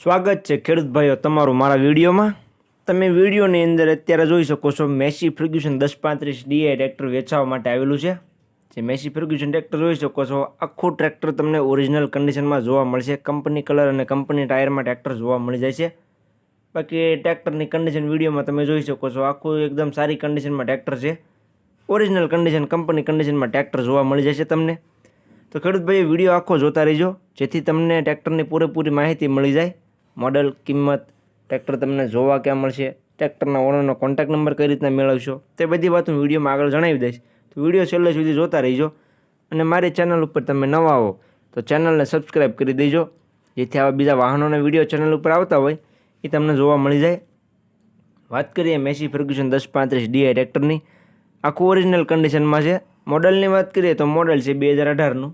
સ્વાગત છે ખેડૂત ભાઈઓ તમારું મારા વિડીયોમાં. તમે વિડીયોની અંદર અત્યારે જોઈ શકો છો મેસી ફર્ગ્યુશન દસ પાંત્રીસ ડીઆઈ ટ્રેક્ટર વેચાવા માટે આવેલું છે. જે મેસી ફર્ગ્યુશન ટ્રેક્ટર જોઈ શકો છો. આખું ટ્રેક્ટર તમને ઓરિજિનલ કન્ડિશનમાં જોવા મળશે. કંપની કલર અને કંપની ટાયરમાં ટ્રેક્ટર જોવા મળી જાય છે. બાકી ટ્રેક્ટરની કન્ડિશન વિડીયોમાં તમે જોઈ શકો છો. આખું એકદમ સારી કન્ડિશનમાં ટ્રેક્ટર છે. ઓરિજિનલ કન્ડિશન કંપની કન્ડિશનમાં ટ્રેક્ટર જોવા મળી જશે તમને. તો ખેડૂત ભાઈ વીડિયો આખો જોતા રહીજો. જેથી તમને ટ્રેક્ટરની પૂરેપૂરી માહિતી મળી જાય. મોડલ, કિંમત, ટ્રેક્ટર તમને જોવા ક્યાં મળશે, ટ્રેક્ટરના ઓનરનો કોન્ટેક્ટ નંબર કઈ રીતના મેળવશો, તે બધી વાત હું વિડીયોમાં આગળ જણાવી દઈશ. તો વીડિયો છેલ્લે સુધી જોતા રહીજો અને મારી ચેનલ ઉપર તમે નવા હો, તો ચેનલને સબસ્ક્રાઈબ કરી દેજો. જેથી આવા બીજા વાહનોના વીડિયો ચેનલ ઉપર આવતા હોય, એ તમને જોવા મળી જાય. વાત કરીએ મેસી ફર્ગ્યુસન દસ પાંત્રીસ ડીઆઈ ટ્રેક્ટરની. આખું ઓરિજિનલ કન્ડિશનમાં છે. મોડલની વાત કરીએ તો મોડલ છે બે હજાર અઢારનું.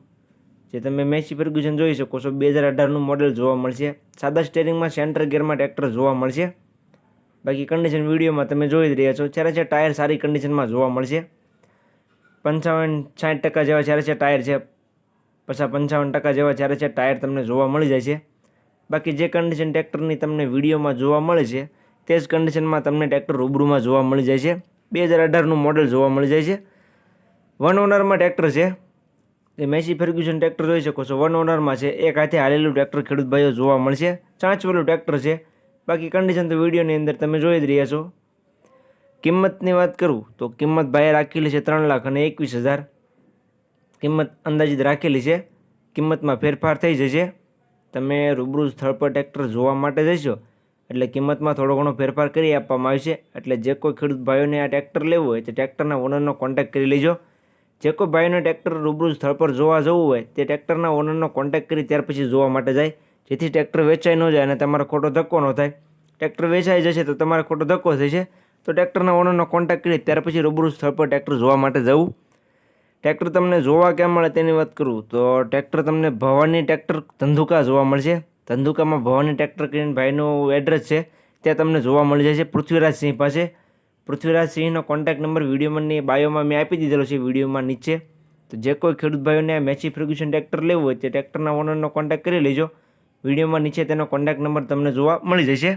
જે તમે મેસી ફર્ગ્યુસન જોઈ શકો છો. બે હજાર અઢારનું મોડલ જોવા મળશે. સાદા સ્ટેરિંગમાં સેન્ટર ગિયરમાં ટ્રેક્ટર જોવા મળશે. બાકી કન્ડિશન વિડીયોમાં તમે જોઈ જ રહ્યા છો. જ્યારે છે ટાયર સારી કન્ડિશનમાં જોવા મળશે. પંચાવન સાઠ ટકા જેવા જ્યારે છે ટાયર છે. પછી પંચાવન ટકા જેવા જ્યારે છે ટાયર તમને જોવા મળી જાય છે. બાકી જે કન્ડિશન ટ્રેક્ટરની તમને વિડીયોમાં જોવા મળે છે, તે જ કન્ડિશનમાં તમને ટ્રેક્ટર રૂબરૂમાં જોવા મળી જાય છે. બે હજાર અઢારનું મોડલ જોવા મળી જાય છે. વન ઓનરમાં ટ્રેક્ટર છે. એ મેસી ફર્ગ્યુસન ટ્રેક્ટર જોઈ શકો છો. વન ઓનરમાં છે. એક હાથે હાલેલું ટ્રેક્ટર ખેડૂત ભાઈઓ જોવા મળશે. ચાંચવેલું ટ્રેક્ટર છે. બાકી કન્ડિશન તો વિડીયોની અંદર તમે જોઈ જ રહ્યા છો. કિંમતની વાત કરું તો કિંમત ભાઈએ રાખેલી છે ત્રણ લાખ અને એકવીસ હજાર. કિંમત અંદાજિત રાખેલી છે. કિંમતમાં ફેરફાર થઈ જશે. તમે રૂબરૂ સ્થળ પર ટ્રેક્ટર જોવા માટે જશો. એટલે કિંમતમાં થોડો ઘણો ફેરફાર કરી આપવામાં આવશે. એટલે જે કોઈ ખેડૂત ભાઈઓને આ ટ્રેક્ટર લેવું હોય તે ટ્રેક્ટરના ઓનરનો કોન્ટેક્ટ કરી લેજો. જે કોઈ ભાઈનો ટ્રેક્ટર રૂબરૂ સ્થળ પર જોવા જવું હોય, તે ટ્રેક્ટરના ઓનરનો કોન્ટેક્ટ કરી ત્યાર પછી જોવા માટે જાય. જેથી ટ્રેક્ટર વેચાઈ ન જાય અને તમારો ખોટો ધક્કો ન થાય. ટ્રેક્ટર વેચાઈ જશે તો તમારે ખોટો ધક્કો થશે. તો ટ્રેક્ટરના ઓનરનો કોન્ટેક્ટ કરી ત્યાર પછી રૂબરૂ સ્થળ પર ટ્રેક્ટર જોવા માટે જવું. ટ્રેક્ટર તમને જોવા ક્યાં મળે તેની વાત કરું? તો ટ્રેક્ટર તમને ભવાની ટ્રેક્ટર ધંધુકા જોવા મળશે. ધંધુકામાં ભવાની ટ્રેક્ટર કરીને ભાઈનું એડ્રેસ છે, ત્યાં તમને જોવા મળી જશે. પૃથ્વીરાજ સિંહ પાસે. પૃથ્વીરાજ સિંહનો કોન્ટેક્ટ નંબર વિડીયોમાંની બાયોમાં મેં આપી દીધેલો છે, વિડીયોમાં નીચે. તો જે કોઈ ખેડૂત ભાઈઓને મેચી ફ્રિગ્યુશન ટ્રેક્ટર લેવું હોય, તે ટ્રેક્ટરના ઓનરનો કોન્ટેક્ટ કરી લેજો. વિડીયોમાં નીચે તેનો કોન્ટેક્ટ નંબર તમને જોવા મળી જશે.